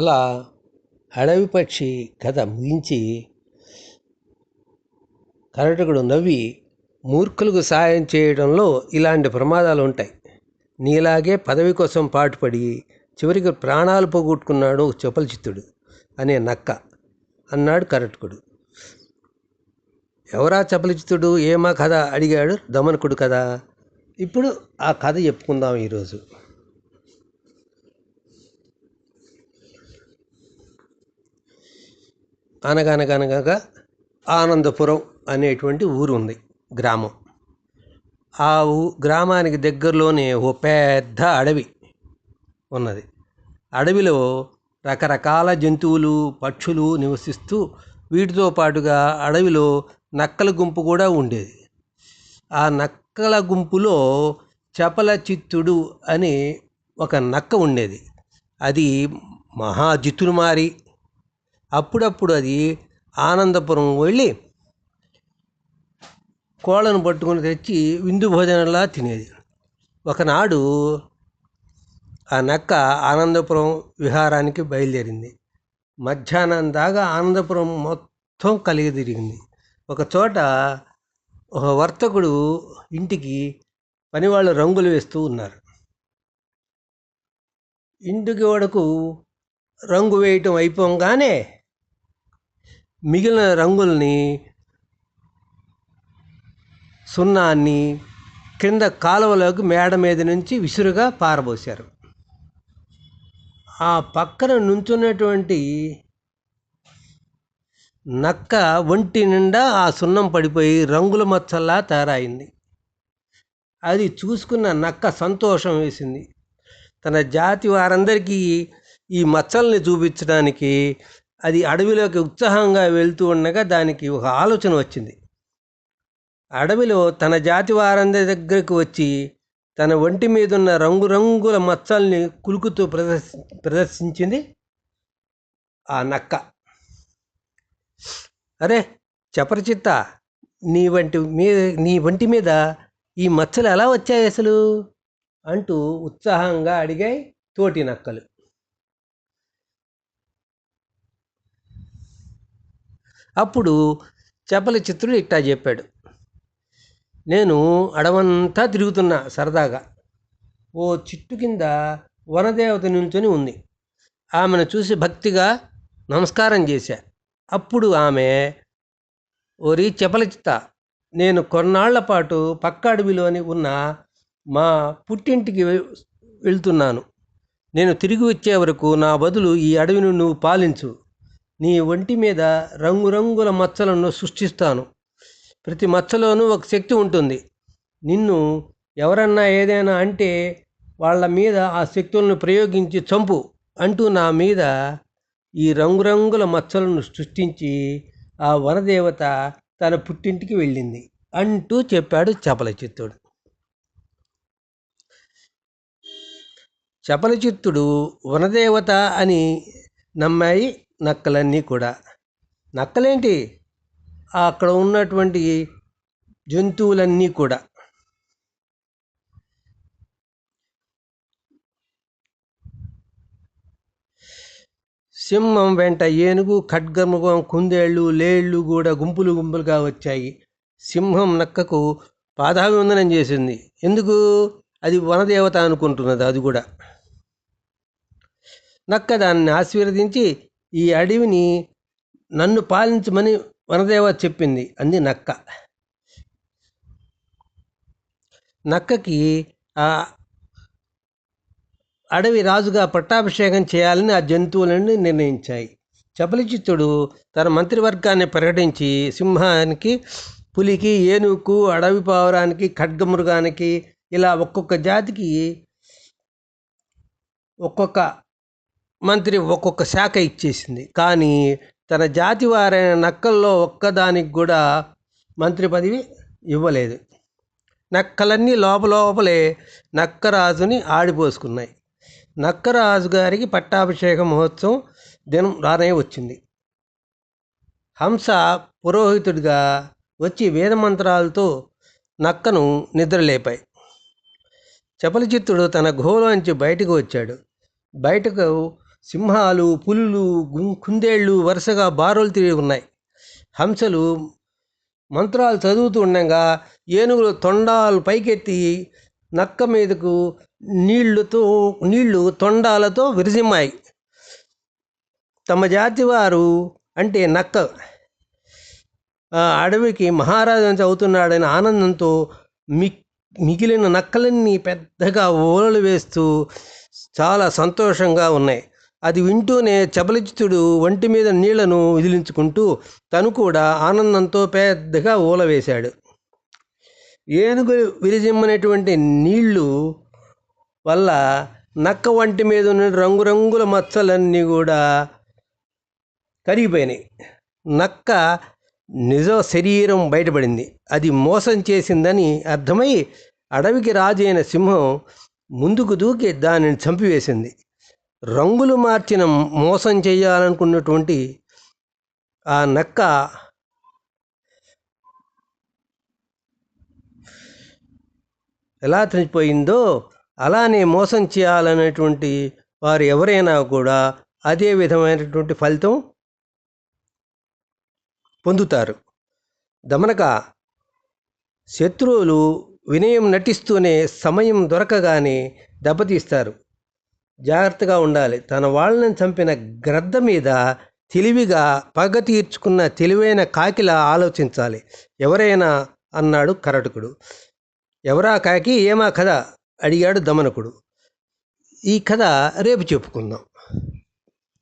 అలా అడవి పక్షి కథ ముగించి కరటకుడు నవ్వి మూర్ఖులకు సాయం చేయడంలో ఇలాంటి ప్రమాదాలు ఉంటాయి. నీలాగే పదవి కోసం పాటుపడి చివరికి ప్రాణాలు పోగొట్టుకున్నాడు చపలచిత్తుడు అనే నక్క అన్నాడు కరటకుడు ఎవరా చపలచిత్తుడు ఏమా కథ? అడిగాడు దమనకుడు కదా. ఇప్పుడు ఆ కథ చెప్పుకుందాం ఈరోజు. అనగనగనగా ఆనందపురం అనేటువంటి ఊరు ఉంది గ్రామం. ఆ ఊ గ్రామానికి దగ్గరలోనే ఓ పెద్ద అడవి ఉన్నది. అడవిలో రకరకాల జంతువులు పక్షులు నివసిస్తూ వీటితో పాటుగా అడవిలో నక్కల గుంపు కూడా ఉండేది. ఆ నక్కల గుంపులో చపల చిత్తుడు అని ఒక నక్క ఉండేది. అది మహాజిత్తులు మారి అప్పుడప్పుడు అది ఆనందపురం వెళ్ళి కోళ్ళను పట్టుకొని తెచ్చి విందు భోజనంలా తినేది. ఒకనాడు ఆ నక్క ఆనందపురం విహారానికి బయలుదేరింది. మధ్యాహ్నం దాకా ఆనందపురం మొత్తం కలిగి తిరిగింది. ఒక చోట ఒక వర్తకుడు ఇంటికి పనివాళ్ళు రంగులు వేస్తూ ఉన్నారు. ఇంటికి వడకు రంగు వేయటం అయిపోగానే మిగిలిన రంగుల్ని సున్నాన్ని కింద కాలువలోకి మేడ మీద నుంచి విసురుగా పారబోశారు. ఆ పక్కన నుంచున్నటువంటి నక్క ఒంటి నిండా ఆ సున్నం పడిపోయి రంగుల మచ్చల్లా తయారైంది. అది చూసుకున్న నక్క సంతోషం వేసింది. తన జాతి వారందరికీ ఈ మచ్చల్ని చూపించడానికి అది అడవిలోకి ఉత్సాహంగా వెళ్తూ ఉండగా దానికి ఒక ఆలోచన వచ్చింది. అడవిలో తన జాతి వారందరి దగ్గరకు వచ్చి తన ఒంటి మీదున్న రంగురంగుల మచ్చల్ని కులుకుతూ ప్రదర్శి ప్రదర్శించింది ఆ నక్క. అరే చపరచిత్త నీ వంటి మీద నీ వంటి మీద ఈ మచ్చలు ఎలా వచ్చాయి అసలు? అంటూ ఉత్సాహంగా అడిగాయి తోటి నక్కలు. అప్పుడు చేపల చిత్రుడు ఇట్టా చెప్పాడు నేను అడవంతా తిరుగుతున్నా సరదాగా. ఓ చిట్టు కింద వనదేవత నిల్చొని ఉంది. ఆమెను చూసి భక్తిగా నమస్కారం చేశా. అప్పుడు ఆమె ఓరి చిత్త నేను కొన్నాళ్ళ పాటు పక్క అడవిలోని ఉన్న మా పుట్టింటికి వెళ్తున్నాను. నేను తిరిగి వచ్చే వరకు నా బదులు ఈ అడవిని నువ్వు పాలించు. నీ ఒంటి మీద రంగురంగుల మచ్చలను సృష్టిస్తాను. ప్రతి మచ్చలోనూ ఒక శక్తి ఉంటుంది. నిన్ను ఎవరన్నా ఏదైనా అంటే వాళ్ళ మీద ఆ శక్తులను ప్రయోగించి చంపు అంటూ నా మీద ఈ రంగురంగుల మచ్చలను సృష్టించి ఆ వనదేవత తన పుట్టింటికి వెళ్ళింది అంటూ చెప్పాడు చపలచిత్తుడు. చపలచిత్తుడు వనదేవత అని నమ్మాయి నక్కలన్నీ కూడా. నక్కలేంటి? అక్కడ ఉన్నటువంటి జంతువులన్నీ కూడా. సింహం వెంట ఏనుగు ఖడ్గమృగం కుందేళ్ళు లేళ్ళు కూడా గుంపులు గుంపులుగా వచ్చాయి. సింహం నక్కకు పాదాభివందనం చేసింది. ఎందుకు? అది వనదేవత అనుకుంటున్నది అది కూడా. నక్క దాన్ని ఆశీర్వదించి ఈ అడవిని నన్ను పాలించమని వనదేవ చెప్పింది అంది నక్క. నక్కకి ఆ అడవి రాజుగా పట్టాభిషేకం చేయాలని ఆ జంతువులన్నీ నిర్ణయించాయి. చపలిచిత్తుడు తన మంత్రివర్గాన్ని ప్రకటించి సింహానికి పులికి ఏనుగుకు అడవి పావురానికి ఖడ్గమృగానికి ఇలా ఒక్కొక్క జాతికి ఒక్కొక్క మంత్రి ఒక్కొక్క శాఖ ఇచ్చేసింది. కానీ తన జాతి వారైన నక్కల్లో ఒక్కదానికి కూడా మంత్రి పదవి ఇవ్వలేదు. నక్కలన్నీ లోపలోపలే నక్కరాజుని ఆడిపోసుకున్నాయి. నక్కరాజు గారికి పట్టాభిషేక మహోత్సవం దినం రానే వచ్చింది. హంస పురోహితుడిగా వచ్చి వేదమంత్రాలతో నక్కను నిద్రలేపాయి. చపలచిత్తుడు తన గుహలోంచి బయటకు వచ్చాడు. బయటకు సింహాలు పులులు కుందేళ్ళు వరుసగా బారులు తిరిగి ఉన్నాయి. హంసలు మంత్రాలు చదువుతూ ఉండగా ఏనుగులు తొండాలు పైకెత్తి నక్క మీదకు నీళ్ళుతో నీళ్ళు తొండాలతో విరిసిమ్మాయి తమ జాతి వారు అంటే నక్క. అడవికి మహారాజు అవుతున్నాడని ఆనందంతో మి మిగిలిన నక్కలన్నీ పెద్దగా ఓలలు వేస్తూ చాలా సంతోషంగా ఉన్నాయి. అది వింటూనే చపలిచితుడు ఒంటి మీద నీళ్ళను విదిలించుకుంటూ తను కూడా ఆనందంతో పెద్దగా ఊల వేశాడు. ఏనుగు విరిజిమ్మనేటువంటి నీళ్ళు వల్ల నక్క వంటి మీద ఉన్న రంగురంగుల మచ్చలన్నీ కూడా కరిగిపోయినాయి. నక్క నిజ శరీరం బయటపడింది. అది మోసం చేసిందని అర్థమై అడవికి రాజైన సింహం ముందుకు దూకి దానిని చంపివేసింది. రంగులు మార్చిన మోసం చేయాలనుకున్నటువంటి ఆ నక్క ఎలా తెలిసిపోయిందో అలానే మోసం చేయాలనేటువంటి వారు ఎవరైనా కూడా అదే విధమైనటువంటి ఫలితం పొందుతారు. దమనక శత్రువులు వినయం నటిస్తూనే సమయం దొరకగానే దెబ్బతీస్తారు. జాగ్రత్తగా ఉండాలి. తన వాళ్ళని చంపిన గ్రద్ద మీద తెలివిగా పగ తీర్చుకున్న తెలివైన కాకిలా ఆలోచించాలి. ఎవరైనా అన్నాడు కరటకుడు. ఎవరా కాకి? ఏమా కథ? అడిగాడు దమనకుడు. ఈ కథ రేపు చెప్పుకుందాం.